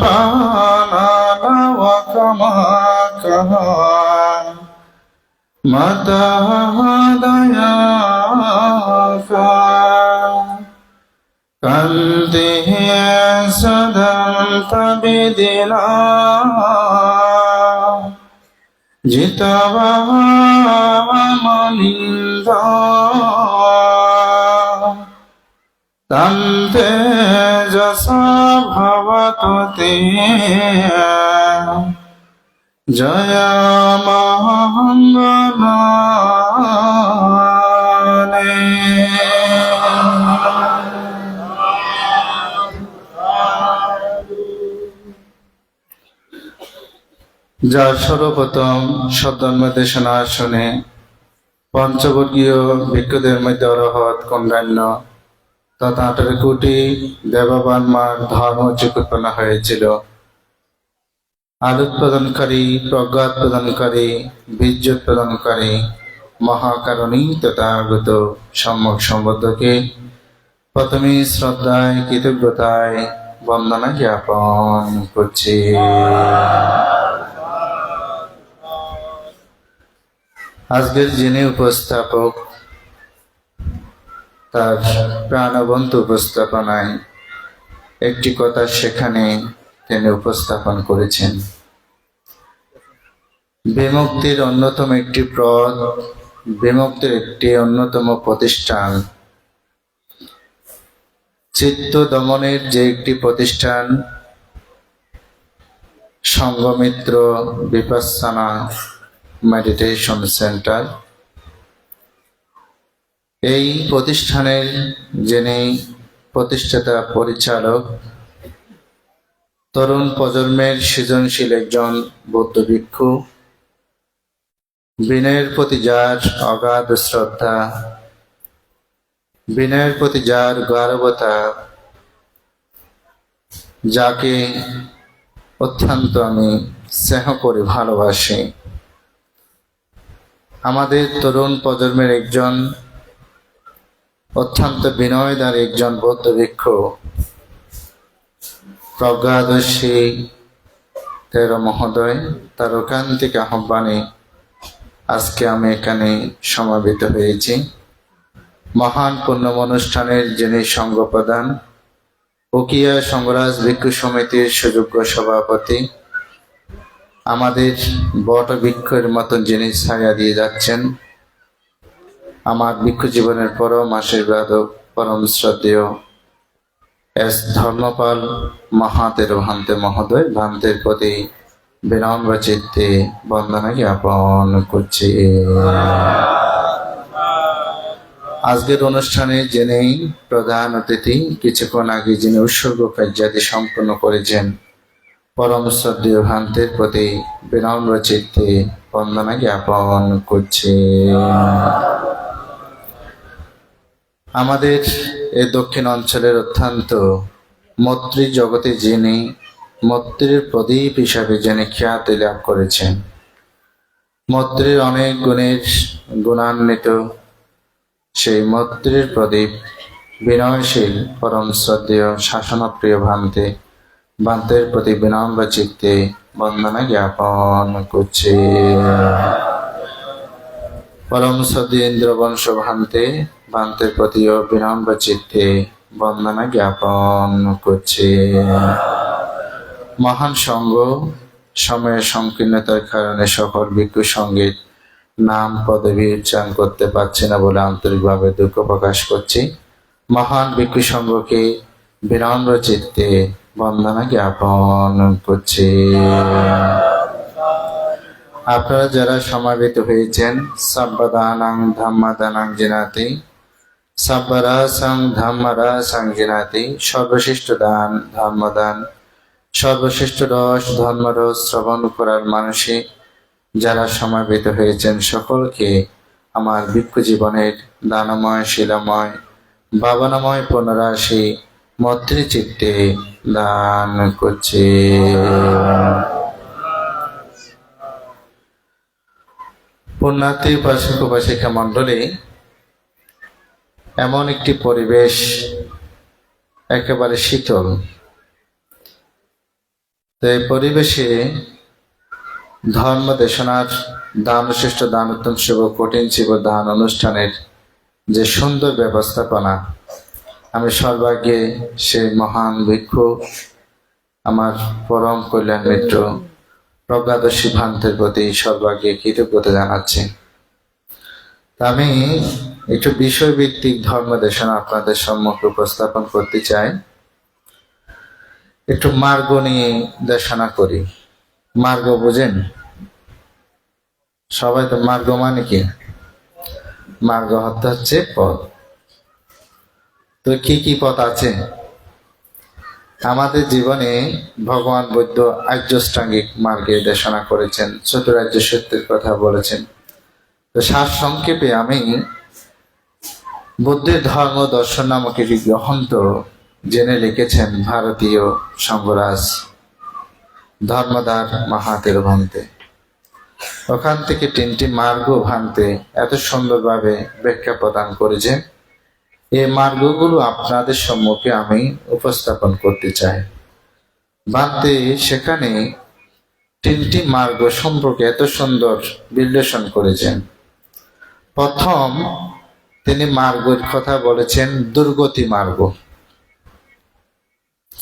دانا وكما كان متى هدياك قلبه صدمت بدلا جئت ومندا تمت जसा भवतु ते जय যার সর্বপ্রথম সদন্ম দেশনা আসনে পঞ্চবর্গীয় ভিক্ষুদের মধ্যে অরহত কন্যান্য তথা আঠারো কোটি দেবাবান মার ধর্ম উৎপন্ন হয়েছিল। আলোক প্রদানকারী, প্রজ্ঞাত প্রদানকারী বীর্য প্রদানকারী, মহাকারণী তথাগত সম্যক সম্বদ্ধকে প্রথমে শ্রদ্ধায়, কৃতজ্ঞতায় বন্দনা জ্ঞাপন করছি। আজকের যিনি উপস্থাপক তার প্রাণবন্ত উপস্থাপনায় একটি কথা সেখানে তিনি উপস্থাপন করেছেন। বিমুক্তির অন্যতম একটি পদ বিমুক্তির একটি অন্যতম প্রতিষ্ঠান। চিত্ত দমনের যে একটি প্রতিষ্ঠান, সঙ্গমিত্র বিপাসনা মেডিটেশন সেন্টার এই প্রতিষ্ঠানের যিনি প্রতিষ্ঠাতা, পরিচালক, তরুণ প্রজন্মের সৃজনশীল একজন বৌদ্ধ ভিক্ষু, বিনয়ের প্রতি যার অগাধ শ্রদ্ধা, বিনয়ের প্রতি যার গর্বতা, যাকে অত্যন্ত আমি স্নেহ করে ভালোবাসি। আমাদের তরুণ প্রজন্মের একজন অত্যন্ত বিনয়দার একজন বৌদ্ধ ভিক্ষু প্রজ্ঞাদর্শী তেরো মহোদয়, তার ওকান্তিক আহ্বানে আজকে আমি এখানে সমাবেত হয়েছি। মহান পূর্ণম অনুষ্ঠানের যিনি সঙ্গ প্রদান উকিয়া সংগরাজ ভিক্ষু সমিতির সুযোগ্য সভাপতি, আমাদের বট বৃক্ষের মতন যিনি ছায়া দিয়ে যাচ্ছেন আমার ভিক্ষু জীবনের পরম আশীর্বাদ পরম শ্রদ্ধেয়। এস ধর্মপাল মহাতের ভান্তে মহোদয়, ভান্তের প্রতি বিনম্র চিত্তে বন্দনা জ্ঞাপন করছি। আজকের অনুষ্ঠানে যিনি প্রধান অতিথি, কিছুক্ষণ আগে যিনি উৎসর্গ কার্যাদি সম্পন্ন করেছেন, পরম শ্রদ্ধেয় ভান্তের প্রতি বিনম্র চিত্তে বন্দনা জ্ঞাপন করছে। আমাদের এ দক্ষিণ অঞ্চলের অত্যন্ত মৈত্রী জগতে যিনি মৈত্রীর প্রদীপ হিসাবে যিনি খ্যাতি লাভ করেছেন। মৈত্রীর অনেক গুণের গুণান্বিত সেই মৈত্রীর প্রদীপ বিনয়শীল, পরম শ্রদ্ধেয়, শাসনপ্রিয় ভান্তে, ভান্তের প্রতি বিনম্র চিত্তে বন্দনা জ্ঞাপন করছে। পরম সদীন্দ্র ইন্দ্রবংশ ভান্তে ভান্তের প্রতিও বিনম্র চিত্তে বন্দনা জ্ঞাপন করছে। মহান সঙ্গ, সময়ের সংকীর্ণতার কারণে সকল ভিক্ষু সংগীত নাম পদবী উচ্চারণ করতে পারছি না বলে আন্তরিকভাবে দুঃখ প্রকাশ করছি। মহান ভিক্ষু সঙ্গকে বিনম্র চিত্তে বন্দনা জ্ঞাপন করছে। আপনারা যারা সমাবেত হয়েছেন, সাব্বাদানাং ধাম্মাদানাং জিনাতি। সাব্বারাসাং ধাম্মারাসাং জিনাতি সর্বশ্রেষ্ঠ দান, ধর্মদান। সর্বশ্রেষ্ঠ রস, ধর্মরস শ্রবণ করার মানুষে যারা সমাবেত হয়েছেন সকলকে আমার ভিক্ষু জীবনের দানময়, শিলাময় ভাবনাময় পুনরাশি মৈত্রীচিত্তে দান করছে। পুণ্যার্থী উপাসক, উপাসিকা মণ্ডলী এমন একটি পরিবেশ একেবারে শীতল। তো এই পরিবেশে ধর্ম দেশনার দান শ্রেষ্ঠ দান উত্তম শিব কঠিন শিব দান অনুষ্ঠানের যে সুন্দর ব্যবস্থাপনা, আমি সর্বাগ্যে সেই মহান ভিক্ষু, আমার পরম কল্যাণ মিত্র প্রজ্ঞাদর্শী ভান্তের প্রতি সর্বাগ্যে কৃতজ্ঞতা জানাচ্ছি। আমি একটু বিষয়ভিত্তিক ধর্ম দেশনা আপনাদের সম্মুখে উপস্থাপন করতে চাই। একটু মার্গ নিয়ে দেশনা করি। মার্গ বুঝেন? সবাই তো মার্গ মানে কি? মার্গ হত্যা হচ্ছে পথ। তো কি কি পথ আছে? আমাদের জীবনে ভগবান বৈদ্য আর্যষ্টাঙ্গিক মার্গে দেশনা করেছেন, চতুরার্য সত্যের কথা বলেছেন। তো সার সংক্ষেপে আমি বুদ্ধের ধর্ম দর্শন নামক একটি গ্রহন্ত জেনে লিখেছেন ভারতীয় সংঘরাজ ধর্মদার মাহাতের ভন্তে ওখান থেকে তিনটি মার্গ ভাঙতে এত সুন্দরভাবে ব্যাখ্যা প্রদান করেছেন এই মার্গগুলো আপনাদের সম্মুখে আমি উপস্থাপন করতে চাই। ভান্তে সেখানে তিনটি মার্গ সম্পর্কে এত সুন্দর বিশ্লেষণ করেছেন। প্রথম তিনি মার্গের কথা বলেছেন, দুর্গতি মার্গ।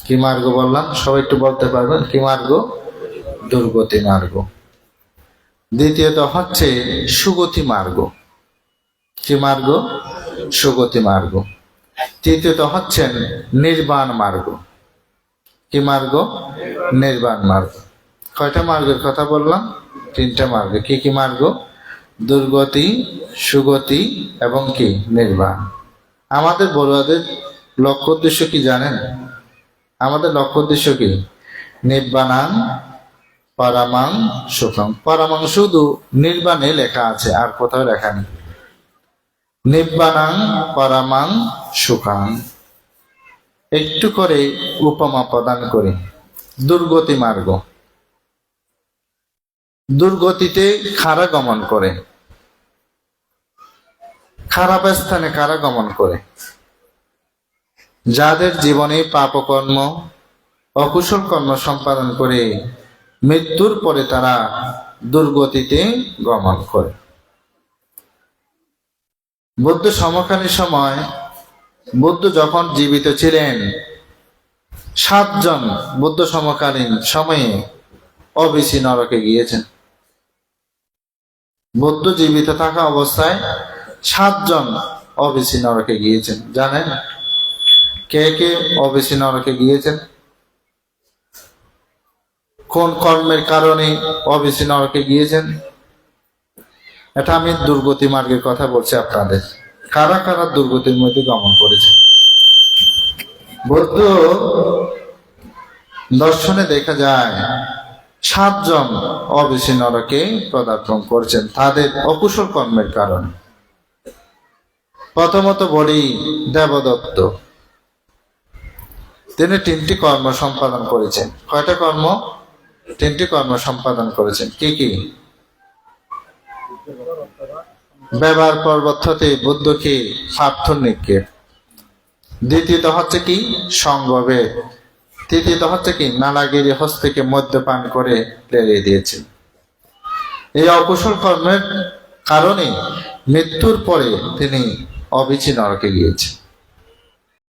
কি মার্গ বললাম? সবাই একটু বলতে পারবেন? কি মার্গ? দুর্গতি মার্গ। দ্বিতীয়ত হচ্ছে সুগতি মার্গ। কি মার্গ? সুগতি মার্গ। তৃতীয়ত হচ্ছেন নির্বাণ মার্গ। কি মার্গ? নির্বাণ মার্গ। কয়টা মার্গের কথা বললাম? তিনটা মার্গ। কি কি মার্গ? দুর্গতি, সুগতি এবং কি? নির্বাণ। আমাদের বড়ুয়াদের লক্ষ্য উদ্দেশ্য কি জানেন? আমাদের লক্ষ্য উদ্দেশ্য কি? নির্বাণাং পরামাং সুখম পরামাং শুধু নির্বাণে লেখা আছে, আর কোথাও লেখা নেই। নিব্বানাং পরামাং সুখাং একটু করে উপমা প্রদান করি। দুর্গতি মার্গ। দুর্গতিতে খারা গমন করে। খারাপ স্থানে কারা গমন করে। যাদের জীবনে পাপকর্ম, অকুশল কর্ম সম্পাদন করে মৃত্যুর পরে তারা দুর্গতিতে গমন করে। বুদ্ধ সমকালীন সময় বুদ্ধ যখন জীবিত ছিলেন, সাতজন বুদ্ধ সমকালীন সময়ে অবিসি নরকে গিয়েছেন। বুদ্ধ জীবিত থাকা অবস্থায় সাতজন অবিসি নরকে গিয়েছেন। জানেন? কে কে অবিসি নরকে গিয়েছেন? কোন কর্মের কারণে অবিসি নরকে গিয়েছেন? এটা আমি দুর্গতি মার্গের কথা বলছি আপনাদের। কারা কারা দুর্গতির মধ্যে গমন করেছে বৌদ্ধ দর্শনে দেখা যায় সাতজন অবিসি নরকে পদার্পণ করছেন তাদের অকুশল কর্মের কারণে। প্রথমত বলি দেবদত্ত। তিনি তিনটি কর্ম সম্পাদন করেছেন। কয়টা কর্ম? তিনটি কর্ম সম্পাদন করেছেন। কি কি? ব্যবহার পর্বত বুদ্ধকে স্বার্থ নিক্ষেপ। দ্বিতীয়ত হচ্ছে কি? সঙ্গভেদ তৃতীয়ত হচ্ছে কি, নালাগিরি হস্তকে মদ্যপান করে প্রেরিয়ে দিয়েছে। এই অকুশল কর্মের কারণে মৃত্যুর পরে তিনি অবিচি নরকে গিয়েছেন।